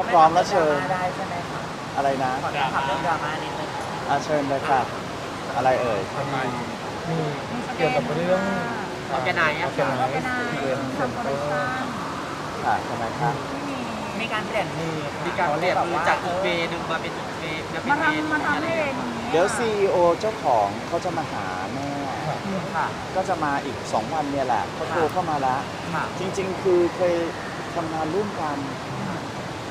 ถ้าพร้อมแล้วเชิญได้ใช่ไหมคะอะไรนะขออนุญาตถามเรื่องดราม่านิดนึงอาเชิญเลยค่ะ อะไรเอ่ยมีเกี่ยวกับเรื่องออร์แกไนซ์อะออร์แกค่ะไนซ์เรียนเซ็นเตอร์ค่ะทำไมคะมีการเปลี่ยนมือค่ะมีการเปลี่ยนมือจากอีกเวย์นึงมาเป็นอีกเวมาเป็นมาเวทำมาทำให้เองนี้เดี๋ยว CEO เจ้าของเขาจะมาหาแม่ค่ะก็จะมาอีก 2 วันเนี่ยแหละเขาโทรเข้ามาแล้วค่ะจริง ๆ คือเคยทำงานร่วมกัน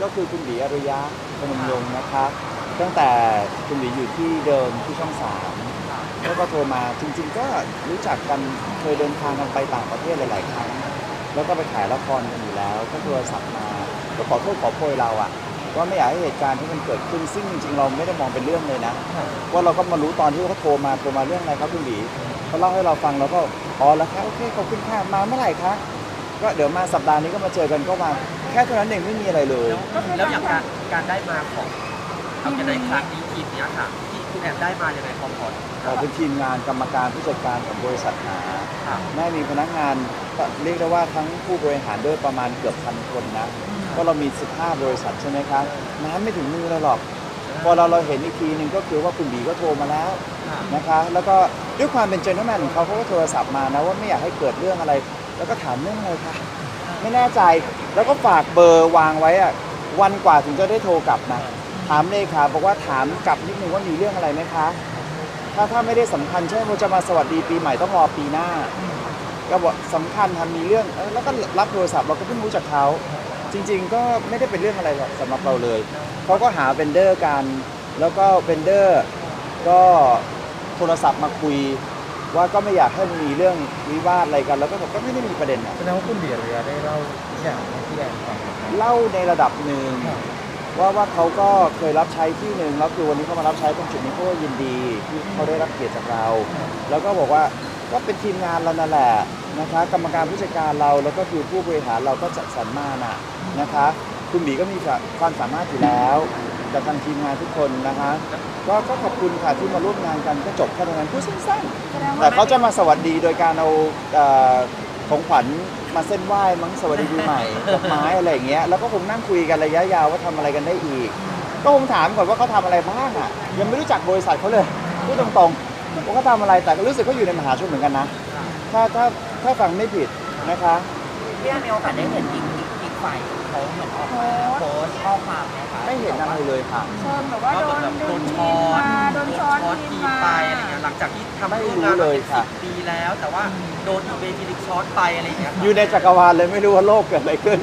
ก็คือคุณบีอริยะพนมยงค์นะครับ ตั้งแต่คุณบีอยู่ที่เดิมที่ช่องสามแล้วก็โทรมาจริง ๆ ก็รู้จักกันเคยเดินทางกันไปต่างประเทศหลาย ๆ ครั้ง แล้วก็ไปถ่ายละครกันอยู่แล้ว ก็โทรศัพท์มาก็ขอโทษขอโพยเราอะว่าไม่อยากให้เหตุการณ์ที่มันเกิดขึ้นซึ่งจริง ๆ เราไม่ได้มองเป็นเรื่องเลยนะว่าเราก็มารู้ตอนที่เขาโทรมาโทรมาเรื่องอะไรครับคุณบีเขาเล่าให้เราฟังแล้วก็อ๋อแล้วครับโอเคขอบคุณค่ะมาเมื่อไหร่คะ ก็เดี๋ยวมาสัปดาห์นี้ก็มาเจอกันก็มาแค่เท่านั้นเองไม่มีอะไรเลยแล้วแล้วอย่างการการได้มาของเอากันในครั้งนี้ทีมเนี้ยค่ะที่คุณแอบได้มายังไงพอพอขอเป็นทีมงานกรรมการผู้จัดการของบริษัทหาค่ะแม่มีพนักงานก็เรียกได้ว่าทั้งผู้บริหารด้วยประมาณเกือบพันคนนะเพราะเรามี 15 บริษัทใช่ไหมครับน้ำไม่ถึงมือเราหรอกพอเราเราเห็นอีกทีหนึ่งก็คือว่าคุณบีก็โทรมาแล้วนะคะ แล้วก็ด้วยความเป็นเจน t l e m แมนของเขาเขาก็โทรศัพท์มานะว่าไม่อยากให้เกิดเรื่องอะไร แล้วก็ถามเรื่องอะไรคะไม่แน่ใจแล้วก็ฝากเบอร์วางไว้อะวันกว่าถึงจะได้โทรกลับนะถามเลขาบอกว่าถามกลับนิดนึงว่ามีเรื่องอะไรไหมคะ ถ้าถ้าไม่ได้สำคัญเช่นว่าจะมาสวัสดีปีใหม่ต้องรอปีหน้า ก็บอกสำคัญทำมีเรื่องแล้วก็รับโทรศัพท์เราก็เพิ่งรู้จักเขาจริง ๆ ก็ไม่ได้เป็นเรื่องอะไรสำหรับเราเลยเขาก็หาเบนเดอร์กัน แล้วก็เบนเดอร์ก็โทรศัพท์มาคุย ว่าก็ไม่อยากให้มีเรื่องวิวาทอะไรกัน แล้วก็บอกก็ไม่ได้มีประเด็นอะแสดงว่าคุณเบียร์เรียได้เล่าทุกอย่างให้พี่แอนฟังเล่าในระดับหนึ่ง ว่าว่าเขาก็เคยรับใช้ที่หนึ่งแล้วคือวันนี้เขามารับใช้ตรงจุดนี้เขาก็ยินดีที่เขาได้รับเกียรติจากเรา แล้วก็บอกว่าก็เป็นทีมงานเรานั่นแหละนะคะ กรรมการผู้จัดการเราแล้วก็คือผู้บริหารเราก็จัดสรรมาน่ะนะคะ คุณบีก็มีความสามารถอยู่แล้ว กับทางทีมงานทุกคนนะคะก็ก็ขอบคุณค่ะที่มาร่วมงานกันก็จบแค่ตรงนั้นพูดสั้นๆแสดงแต่ว่าเขาจะมาสวัสดีโดยการเอาเอ่อของขวัญมาเส้นไหว้มั้งสวัสดีปีใหม่ดอกไม้อะไรอย่างเงี้ยแล้วก็คงนั่งคุยกันระยะยาวว่าทำอะไรกันได้อีก ก็คงถามก่อนว่าเขาทำอะไรบ้างอะ ยังไม่รู้จักบริษัทเขาเลยพูดตรงๆว่าเขาทำอะไรแต่ก็รู้สึกเขาอยู่ในมหาชนเหมือนกันนะถ้าถ้าถ้าฟังไม่ผิดนะคะพี่แอนมีโอกาสได้เห็นอีกอีกอีก ฝ่ายเขาเหมือนออกมาโพสต์ข้อความไหมคะไม่เห็นอะไรเลยค่ะเชิญแบบว่าว่าโดเหมือนนแบบดึโดงนทีช้อมนมาโดนช้อนทีทีมมมาไปอะไรเงี้ยหลังจากที่ทำไม่ร่วมรู้งานเลมายเป็นค่ะสิบปีแล้ว แต่ว่าโดนอีกเวทีหนึงช้อนไปอะไรอย่างเงี้ยค่ะอยู่ในจักรวาลเลยไม่รู้ว่าโลกเกิดอะไรขึ้น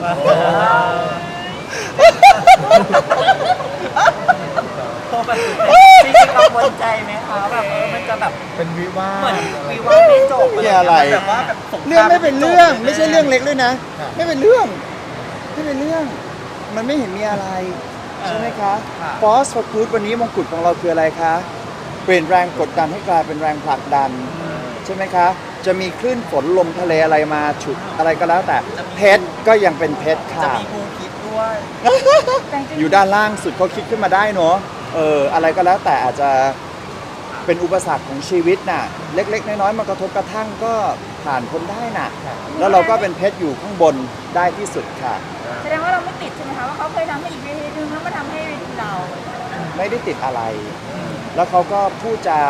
จริงๆกังวลใจไหมคะแบบเออมันจะแบบเป็นวิวาเหมือนทวิวาทไม่จบไม่อะไร แบบว่าแบบสงคเรื่องไม่เป็นเรื่อง จบไม่ใช่เรื่องเล็กด้วยนะครับไม่เป็นเรื่อง ไม่เป็นเรื่อง มันไม่เห็นมีอะไรใช่ไหมคะค่ะ Force for Good วันนี้มงกุฎของเราคืออะไรคะ เปลี่ยนแรงกดดันให้กลายเป็นแรงผลักดัน ใช่ไหมคะ จะมีคลื่นฝนลมทะเลอะไรมาฉุดอะไรก็แล้วแต่ เพชรก็ยังเป็นเพชรจะค่ะ มีงูพิษด้วยแต่จริงๆอยู่ด้านล่างสุดเขาคิดขึ้นมาได้เนาะเอออะไรก็แล้วแต่อาจจะเป็นอุปสรรคของชีวิตน่ะ เล็ก ๆ น้อยๆมากระทบกระทั่งก็ผ่านพ้นได้น่ะ แล้วเราก็เป็นเพชรอยู่ข้างบนได้ที่สุดค่ะ แสดงว่าเราไม่ติดใช่ไหมคะว่าเขาเคยทำให้อีกเวทีนึงแล้วมาทำให้เวทีเราไม่ได้ติดอะไร แล้วเขาก็พูดจา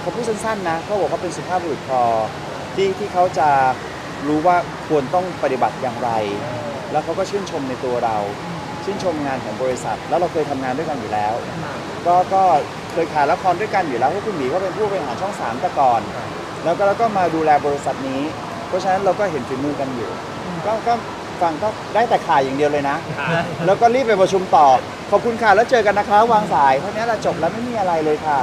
เขาพูดสั้นๆนะเขาบอกเขาเป็นสุภาพบุรุษพอที่ที่เขาจะรู้ว่าควรต้องปฏิบัติอย่างไร แล้วเขาก็ชื่นชมในตัวเรา ชื่นชมงานของบริษัท แล้วเราเคยทำงานด้วยกันอยู่แล้ว ก็ก็เคยถ่ายละครด้วยกันอยู่แล้วเพราะคุณหมีก็เป็นผู้บริหารช่องสามแต่ก่อน แล้วก็แล้วก็มาดูแลบริษัทนี้ เพราะฉะนั้นเราก็เห็นฝีมือกันอยู่ ก็ก็ ฟังก็ได้แต่ข่ายอย่างเดียวเลยนะ แล้วก็รีบไปประชุมต่อ ขอบคุณค่ะ แล้วเจอกันนะคะ วางสายเท่านี้เราจบแล้วไม่มีอะไรเลยค่ะ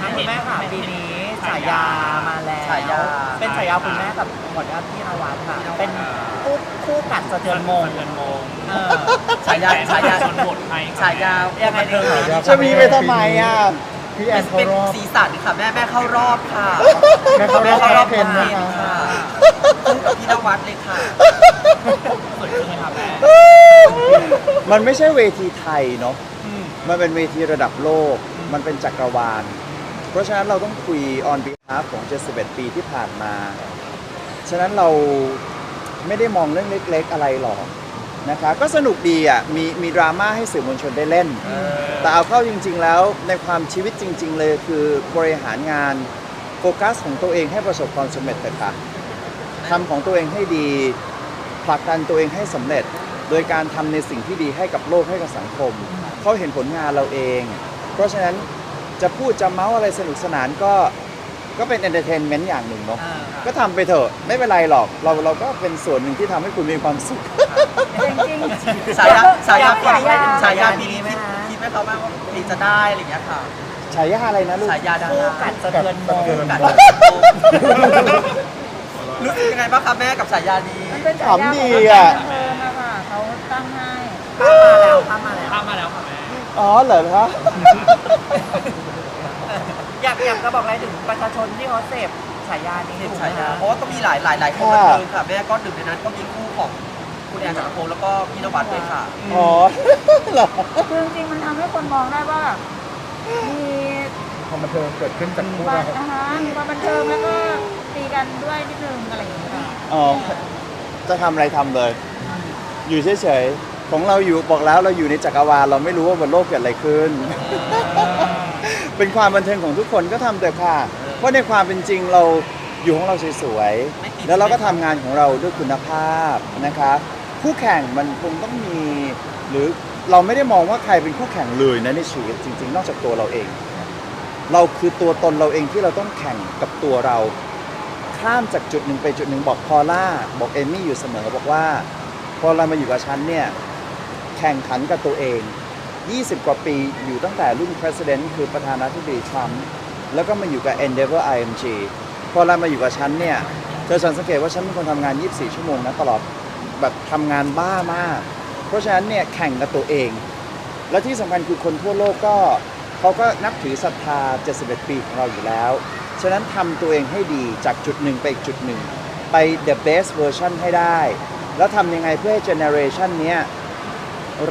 ทางคุณแม่ค่ะปีนี้ฉายามาแล้วฉายา เป็นฉายาคุณแม่กับหมดญาติพี่นวัดค่ะเป็นคู่คู่กัดสะเทือนมงเออฉายาฉายาฉายายังไงดีคะจะมีไปทำไมอะพี่แอนเขาเป็นรอบสีสันค่ะแม่แม่เข้ารอบค่ะแม่เขารอบแม่เข้ารอบเพนนะคะค่ะคู่ กับพี่นวัดเลยค่ะสวยขึ้นไหมครับแม่มันไม่ใช่เวทีไทยเนาะมันเป็นเวทีระดับโลก มันเป็นจักรวาล เพราะฉะนั้นเราต้องคุย on behalf ของ 71 ปีที่ผ่านมา ฉะนั้นเราไม่ได้มองเรื่องเล็กๆอะไรหรอกนะคะ ก็สนุกดีอะ มีมีดราม่าให้สื่อมวลชนได้เล่น แต่เอาเข้าจริง ๆ แล้วในความชีวิตจริง ๆ เลยคือบริหารงานโฟกัสของตัวเองให้ประสบความสำเร็จเถอะค่ะ ทำของตัวเองให้ดีผลักดันตัวเองให้สำเร็จ โดยการทำในสิ่งที่ดีให้กับโลกให้กับสังคมเขาเห็นผลงานเราเอง เพราะฉะนั้นจะพูดจะเมาส์อะไรสนุกสนานก็ก็เป็นเอนเตอร์เทนเมนต์อย่างหนึ่งเนาะก็ทำไปเถอะไม่เป็นไรหรอกเราเราก็เป็นส่วนหนึ่งที่ทำให้คุณมีความสุขจริงๆสายยาสายยาปีฉายานี้ฉายาปีนี้คิดคิดไหมครับว่าปีจะได้อะไรอย่างเงี้ยค่ะฉายาอะไรนะลูกฉายาดาคู่รากัดสะเทือนโมงกัด รู้สึกยังไงบ้างคะแม่กับฉายานี้มันเป็นฉายาของขำดีวงอะการบันเทิงอะค่ะเขาตั้งให้ภาพมาแล้ว ภาพมาแล้วอ๋อเหรอคะ อยากอยากจะบอกอะไรถึงประชาชนที่เขาเสพฉายานี้เห็นถูกไหมฉายาคะเพราะว่าก็มีหลายหลายหลายคนบันเทิงค่ะ แม่ก็หนึ่งในนั้นก็มีคู่ของคุณแอนจักรพงศ์แล้วก็พี่นวัดด้วยค่ะ อ๋อเหรอคือจริงๆมันทำให้คนมองได้ว่ามีความบันเทิงเกิดขึ้นจากคู่บัเรา นนะคะมีความบันเทิงแล้วก็ ตีกันด้วยนิดนึงอะไรอย่างเงี้ยค่ะอ๋อจะทำอะไรทำเลย อยู่เฉยๆ ของเราอยู่บอกแล้วเราอยู่ในจักรวาลเราไม่รู้ว่าบนโลกเกิดอะไรขึ้น เป็นความบันเทิงของทุกคนก็ทำเถอะค่ะ เพราะในความเป็นจริงเราอยู่ของเราสวยไม่ติดๆแล้วเราก็ทำงานของเราด้วยคุณภาพนะคะคู่แข่งมันคงต้องมี หรือเราไม่ได้มองว่าใครเป็นคู่แข่งเลยนะในชีวิตจริง ๆ นอกจากตัวเราเอง เราคือตัวตนเราเองที่เราต้องแข่งกับตัวเรา ข้ามจากจุดหนึ่งไปจุดหนึ่งบอกพอล่าบอกเอมี่อยู่เสมอบอกว่าพอเรามาอยู่กับฉันเนี่ยแข่งขันกับตัวเอง 20 กว่าปีอยู่ตั้งแต่รุ่น president คือประธานาธิบดีทรัมป์แล้วก็มาอยู่กับ Endeavor IMG พอเรามาอยู่กับฉันเนี่ยเธอสังเกตว่าฉันเป็นคนทำงาน 24 ชั่วโมงนะตลอดแบบทำงานบ้ามาก เพราะฉะนั้นเนี่ยแข่งกับตัวเอง และที่สำคัญคือคนทั่วโลกก็เขาก็นับถือศรัทธา 71 ปีของเราอยู่แล้ว ฉะนั้นทำตัวเองให้ดีจากจุดหนึ่งไปอีกจุดหนึ่ง ไป the best version ให้ได้ แล้วทำยังไงเพื่อให้ generation เนี้ย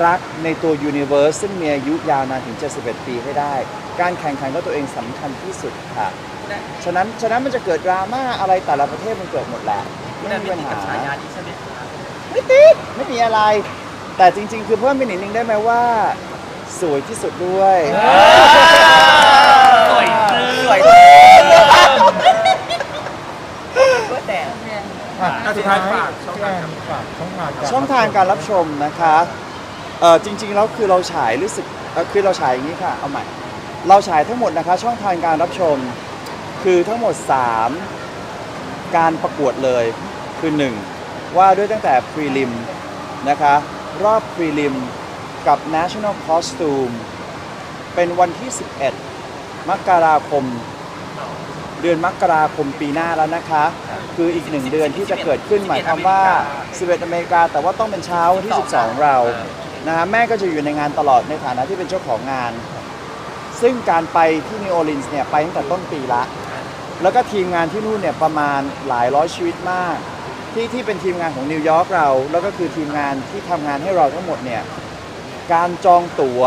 รักในตัว universe ซึ่งมีอายุยาวนานถึง 71 ปีให้ได้ การแข่งขันกับตัวเองสำคัญที่สุดค่ะ ฉะนั้นฉะนั้นมันจะเกิดดราม่าอะไรแต่ละประเทศมันเกิดหมดแหละคุณไม่แอนมีไม่ปัญติดหากับฉายานี้ใช่ไหมคะไม่ติดไม่มีอะไร แต่จริง ๆ คือเพิ่มไปนิดนึงได้ไหมว่า สวยที่สุดด้วย สวยสวย ก็แต่ อะ อะ สุดท้าย สุดท้ายฝาก พี่แอนฝากช่องทาง การรับชมนะคะเออจริง ๆ แล้วคือเราฉายรู้สึกเอ่อคือเราฉายอย่างนี้ค่ะ เอาใหม่ เราฉายทั้งหมดนะคะ ช่องทางการรับชม คือทั้งหมด 3 การประกวดเลย คือ 1 ว่าด้วยตั้งแต่ prelim นะคะ รอบ prelim กับ national costume เป็นวันที่ 11 มกราคม เดือนมกราคมปีหน้าแล้วนะคะ คืออีกหนึ่งเดือนที่จะเกิดขึ้นหมายความว่า 11 อเมริกา แต่ว่าต้องเป็นเช้าวันที่ 12 เรานะฮะแม่ก็จะอยู่ในงานตลอดในฐานะที่เป็นเจ้าของงาน ซึ่งการไปที่นิวออร์ลีนส์เนี่ยไปตั้งแต่ต้นปีละ แล้วก็ทีมงานที่นู่นเนี่ยประมาณหลายร้อยชีวิตมาก ที่ที่เป็นทีมงานของนิวยอร์กเรา แล้วก็คือทีมงานที่ทำงานให้เราทั้งหมดเนี่ยการจองตั๋ว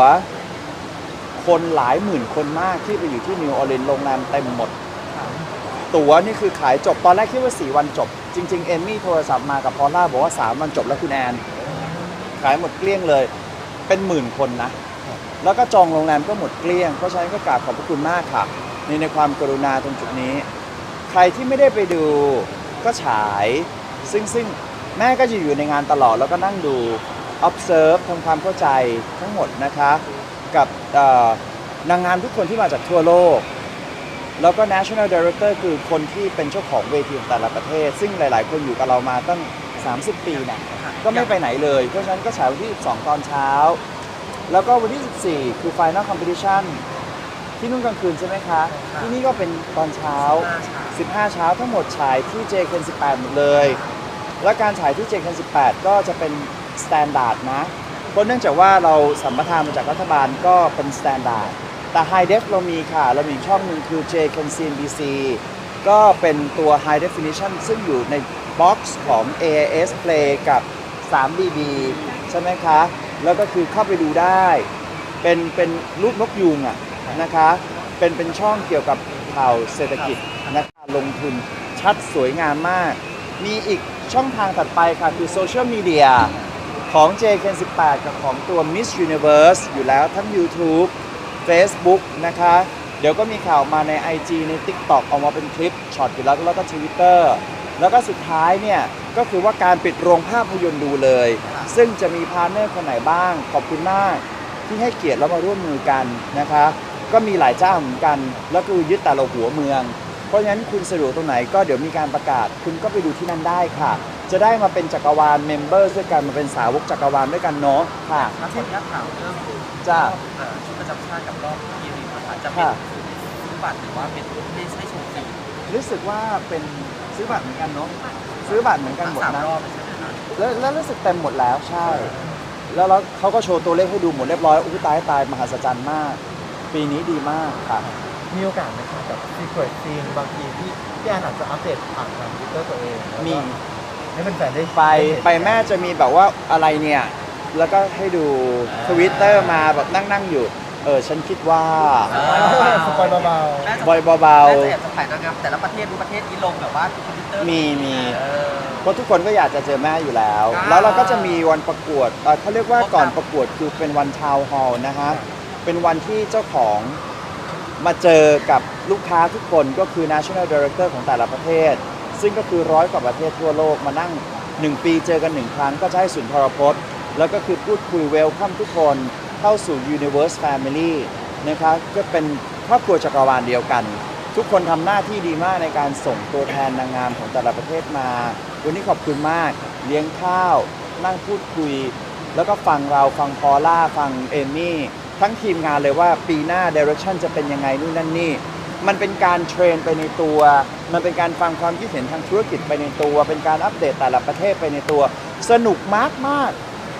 คนหลายหมื่นคนมากที่ไปอยู่ที่นิวออร์ลีนส์โรงแรมเต็มหมด ตั๋วนี่คือขายจบตอนแรกคิดว่า 4 วันจบ จริง ๆ เอมมี่โทรศัพท์มากับพอลล่าบอกว่า 3 วันจบแล้วคุณแอน ขายหมดเกลี้ยงเลย เป็นหมื่นคนนะ แล้วก็จองโรงแรมก็หมดเกลี้ยง เพราะฉะนั้นก็กราบขอบพระคุณมากค่ะในในความกรุณาตรงจุดนี้ ใครที่ไม่ได้ไปดูก็ฉาย ซึ่งซึ่งแม่ก็จะอยู่ในงานตลอดแล้วก็นั่งดู observe ทำความเข้าใจทั้งหมดนะคะ กับนางงามทุกคนที่มาจากทั่วโลก แล้วก็ national director คือคนที่เป็นเจ้าของเวทีของแต่ละประเทศ ซึ่งหลาย ๆ คนอยู่กับเรามาตั้ง 30 ปีนะก็ไม่ไปไหนเลย เพราะฉะนั้นก็ฉายวันที่ 12 ตอนเช้า แล้วก็วันที่ 14 คือ final competition ที่นู่นกลางคืนใช่ไหมคะ ที่นี่ก็เป็นตอนเช้า 15 เช้าทั้งหมดฉายที่ JKN 18 หมดเลย และการฉายที่ JKN 18 ก็จะเป็น standard นะเพราะเนื่องจากว่าเราสัมปทานมาจากรัฐบาลก็เป็น standard แต่ High Def เรามีค่ะ เรามีช่องหนึ่งคือ JKN CNBC ก็เป็นตัว High Definition ซึ่งอยู่ในบ็อกซ์ของ AIS Play กับ 3BB ใช่ไหมคะ แล้วก็คือเข้าไปดูได้ เป็นเป็นรูปนกยูงอะนะคะ เป็นเป็นช่องเกี่ยวกับข่าวเศรษฐกิจนะคะลงทุนชัดสวยงามมาก มีอีกช่องทางถัดไปค่ะ คือโซเชียลมีเดียของ JK18 กับของตัว Miss Universe อยู่แล้วทั้ง YouTube Facebook นะคะ เดี๋ยวก็มีข่าวมาใน IG ใน TikTok ออกมาเป็นคลิปช็อตอยู่แล้วแล้วก็ Twitter แล้วก็สุดท้ายเนี่ย ก็คือว่าการปิดโรงภาพยนตร์ดูเลย ซึ่งจะมีพาร์ทเนอร์คนไหนบ้าง ขอบคุณมาก ที่ให้เกียรติแล้วมาร่วมมือกันนะคะ ก็มีหลายเจ้าเหมือนกัน แล้วคือยึดแต่ละหัวเมือง เพราะฉะนั้นคุณสะดวกตรงไหนก็เดี๋ยวมีการประกาศ คุณก็ไปดูที่นั่นได้ค่ะ จะได้มาเป็นจักรวาลเมมเบอร์ด้วยกันมาเป็นสาวกจักรวาลด้วยกันเนาะค่ะแล้วคนยักถามเรื่องจ้าเอ่อชุดประจำชาติกับรอบพีรีนะคะจะเป็นค่ะซื้อบัตรหรือว่าเป็นไม่ใช่ชมฟรีรู้สึกว่าเป็นซื้อบัตรเหมือนกันเนาะซื้อบัตรเหมือนกันทั้งหมดสามนะรอบเลยใช่ไหมคะแล้วแล้วรู้สึกเต็มหมดแล้วใช่ แล้วแล้วเขาก็โชว์ตัวเลขให้ดูหมดเรียบร้อยอุ้ยตายตายมหัศจรรย์มาก ปีนี้ดีมากค่ะมีโอกาสไหมครับแบบซีเ r ร t ซีนบางทีที่พี่แอนอาจจะอัปเดตผ่านทางทวิตเตอร์ตัวเองแล้วก็มี ให้แฟนๆได้ไปด้เห็นไปแม่จะมีแบบว่าอะไรเนี่ย แล้วก็ให้ดูทวิตเตอร์มาแบบนั่งนั่งๆอยู่ เออฉันคิดว่าสปอยเบาน่าจะบอยเบาน่าจะแอบจะถ่ายนางงามแต่ละประเทศรู้ประเทศนี้ลงแบบว่าทวิตเตอร์มีมีเออเพราะทุกคนก็อยากจะเจอแม่อยู่แล้วอ่าแล้วเราก็จะมีวันประกวดเอ่อเขาเรียกว่าก่อนประกวดคือเป็นวันทาวน์ฮอลล์นะฮะเป็นวันที่เจ้าของมาเจอกับลูกค้าทุกคนก็คือ national director ของแต่ละประเทศ ซึ่งก็คือร้อยกว่าประเทศทั่วโลกมานั่ง 1 ปีเจอกันหนึ่งครั้งก็จะให้สุนทรพจน์ แล้วก็คือพูดคุยเวลคัมทุกคนเข้าสู่ Universe Family นะคะก็เป็นครอบครัวจักรวาลเดียวกัน ทุกคนทำหน้าที่ดีมากในการส่งตัวแทนนางงามของแต่ละประเทศมา วันนี้ขอบคุณมาก เลี้ยงข้าว นั่งพูดคุย แล้วก็ฟังเราฟังพอล่าฟังเอมี่ทั้งทีมงานเลยว่าปีหน้า Direction จะเป็นยังไงนู่นนั่นนี่ มันเป็นการเทรนไปในตัว มันเป็นการฟังความคิดเห็นทางธุรกิจไปในตัว เป็นการอัปเดตแต่ละประเทศไปในตัว สนุกมากมาก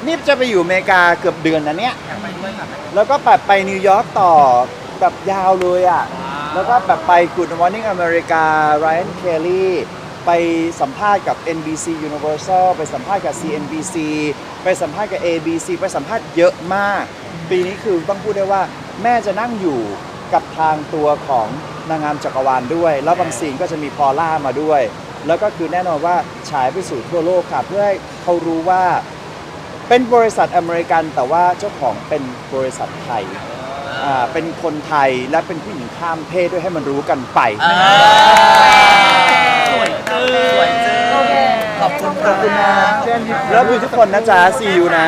นี่จะไปอยู่อเมริกาเกือบเดือนนะเนี่ยไปด้วยค่ะแล้วก็แบบไปนิวยอร์กต่อแบบยาวเลยอะ แล้วก็แบบไป Good Morning America Ryan Kelly ไปสัมภาษณ์กับ NBC Universal ไปสัมภาษณ์กับ CNBC ไปสัมภาษณ์กับ ABC ไปสัมภาษณ์เยอะมาก ปีนี้คือต้องพูดได้ว่าแม่จะนั่งอยู่ กับทางตัวของนางงามจักรวาลด้วย แล้วบางซีนก็จะมีพอล่ามาด้วย แล้วก็คือแน่นอนว่าฉายไปสู่ทั่วโลกค่ะ เพื่อให้เขารู้ว่าเป็นบริษัทอเมริกันแต่ว่าเจ้าของเป็นบริษัทไทยอ่าเป็นคนไทยและเป็นผู้หญิงข้ามเพศด้วยให้มันรู้กันไปอ่าสวยเจอสวยเจอโอเคขอบคุณขอบคุณนะๆเช่นที่แล้วดูทุกคนนะจ๊ะ see you นะ